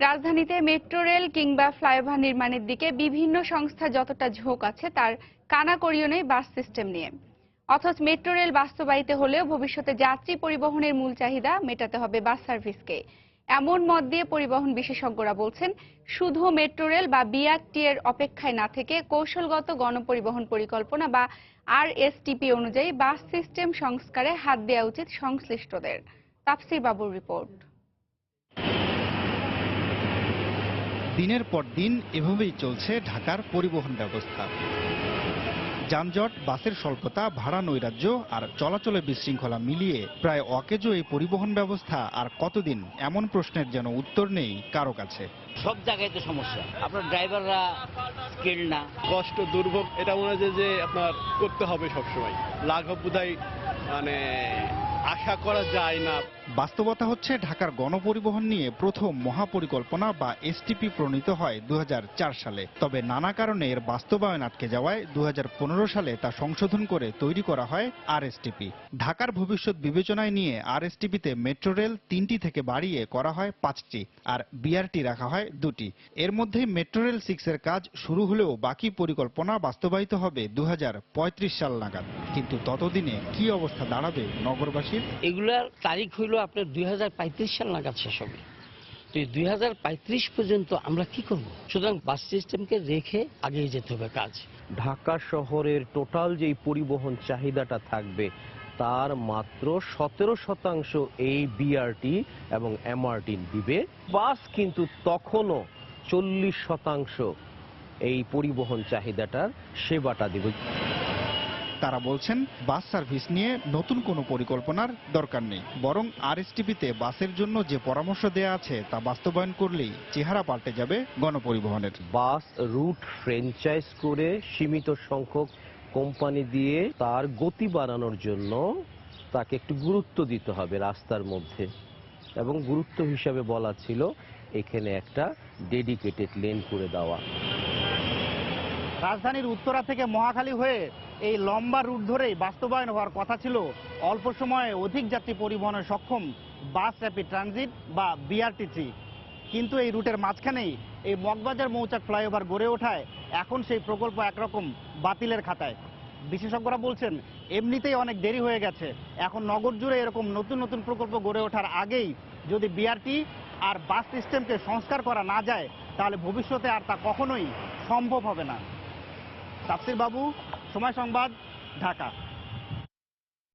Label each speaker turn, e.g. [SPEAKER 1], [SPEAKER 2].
[SPEAKER 1] রাজধানীতে metro rail কিংবা flyover নির্মাণের দিকে বিভিন্ন সংস্থা যতটা ঝোঁক আছে, তার কানাকড়িও নেই বাস সিস্টেম নিয়ে। অথচ মেট্রো রেল বাস্তবায়িত হলেও ভবিষ্যতে যাত্রী পরিবহনের মূল চাহিদা মেটাতে হবে বাস সার্ভিসকে। এমন মত দিয়ে পরিবহন বিশেষজ্ঞরা বলছেন, শুধু মেট্রো রেল বা বিআরটি এর অপেক্ষায় না থেকে কৌশলগত গণপরিবহন পরিকল্পনা বা আরএসটিপি অনুযায়ী বাস সিস্টেম সংস্কারে হাত দেওয়া উচিত সংশ্লিষ্টদের। তাফসির বাবুর রিপোর্ট।
[SPEAKER 2] দিনের পর দিন এভাবেই চলছে ঢাকার পরিবহন ব্যবস্থা। যানজট বাসের স্বল্পতা ভাড়া নৈরাজ্য আর চলাচলের বিশৃঙ্খলা মিলিয়ে প্রায় অকেজো এই পরিবহন ব্যবস্থা। আর কতদিন এমন প্রশ্নের যেন উত্তর নেই কারও কাছে।
[SPEAKER 3] সব জায়গায় তো সমস্যা। আপনার ড্রাইভাররা স্কিল না।
[SPEAKER 4] কষ্ট দুর্ভোগ এটা মনে হয় যে- যে আপনার করতে হবে সবসময়। লাঘব বোধহয় মানে আশা করা যায় না।
[SPEAKER 2] বাস্তবতা হচ্ছে, ঢাকার গণপরিবহন নিয়ে প্রথম মহাপরিকল্পনা বা এসটিপি প্রণীত হয় দু হাজার চার সালে। তবে নানা কারণে এর বাস্তবায়ন আটকে যাওয়ায় দু হাজার পনেরো সালে তা সংশোধন করে তৈরি করা হয় আরএসটিপি ঢাকার ভবিষ্যৎ বিবেচনায় নিয়ে আরএসটিপিতে মেট্রো রেল তিনটি থেকে বাড়িয়ে করা হয় পাঁচটি আর বিআরটি রাখা হয় দুটি। এর মধ্যেই মেট্রো রেল সিক্সের কাজ শুরু হলেও বাকি পরিকল্পনা বাস্তবায়িত হবে দু হাজার পঁয়ত্রিশ সাল নাগাদ। কিন্তু ততদিনে কি অবস্থা দাঁড়াবে নগরবাসীর?
[SPEAKER 3] এগুলার তারিখ হইল আপনার দুই সাল নাগাদ শেষ হবে। তো এই পর্যন্ত আমরা কি করব? সুতরাং বাস সিস্টেমকে রেখে আগিয়ে যেতে হবে কাজ।
[SPEAKER 5] ঢাকা শহরের টোটাল যেই পরিবহন চাহিদাটা থাকবে, তার মাত্র সতেরো শতাংশ এই বিআরটি এবং এমআরটি দিবে। বাস কিন্তু তখনও চল্লিশ শতাংশ এই পরিবহন চাহিদাটার সেবাটা দিবে।
[SPEAKER 2] তারা বলছেন বাস সার্ভিস নিয়ে নতুন কোনো পরিকল্পনার দরকার নেই। বরং আরএসটিপিতে বাসের জন্য যে পরামর্শ দেয়া আছে তা বাস্তবায়ন করলেই চেহারা পাল্টে যাবে গণপরিবহনের।
[SPEAKER 5] বাস রুট ফ্র্যাঞ্চাইজ করে সীমিত সংখ্যক কোম্পানি দিয়ে তার গতি বাড়ানোর জন্য তাকে একটু গুরুত্ব দিতে হবে রাস্তার মধ্যে। এবং গুরুত্ব হিসাবে বলা ছিল এখানে একটা ডেডিকেটেড লেন করে দেওয়া।
[SPEAKER 6] রাজধানীর উত্তরা থেকে মহাখালী হয়ে এই লম্বা রুট ধরেই বাস্তবায়ন হওয়ার কথা ছিল। অল্প সময়ে অধিক যাত্রী পরিবহনে সক্ষম বাস র্যাপিড ট্রানজিট বা বিআরটিসি। কিন্তু এই রুটের মাঝখানেই এই মগবাজার মৌচাক ফ্লাইওভার গড়ে ওঠায় এখন সেই প্রকল্প একরকম বাতিলের খাতায়। বিশেষজ্ঞরা বলছেন, এমনিতেই অনেক দেরি হয়ে গেছে। এখন নগর জুড়ে এরকম নতুন নতুন প্রকল্প গড়ে ওঠার আগেই যদি বিআরটি আর বাস সিস্টেমকে সংস্কার করা না যায়, তাহলে ভবিষ্যতে আর তা কখনোই সম্ভব হবে না। তাফসির বাবু সময় সংবাদ ঢাকা।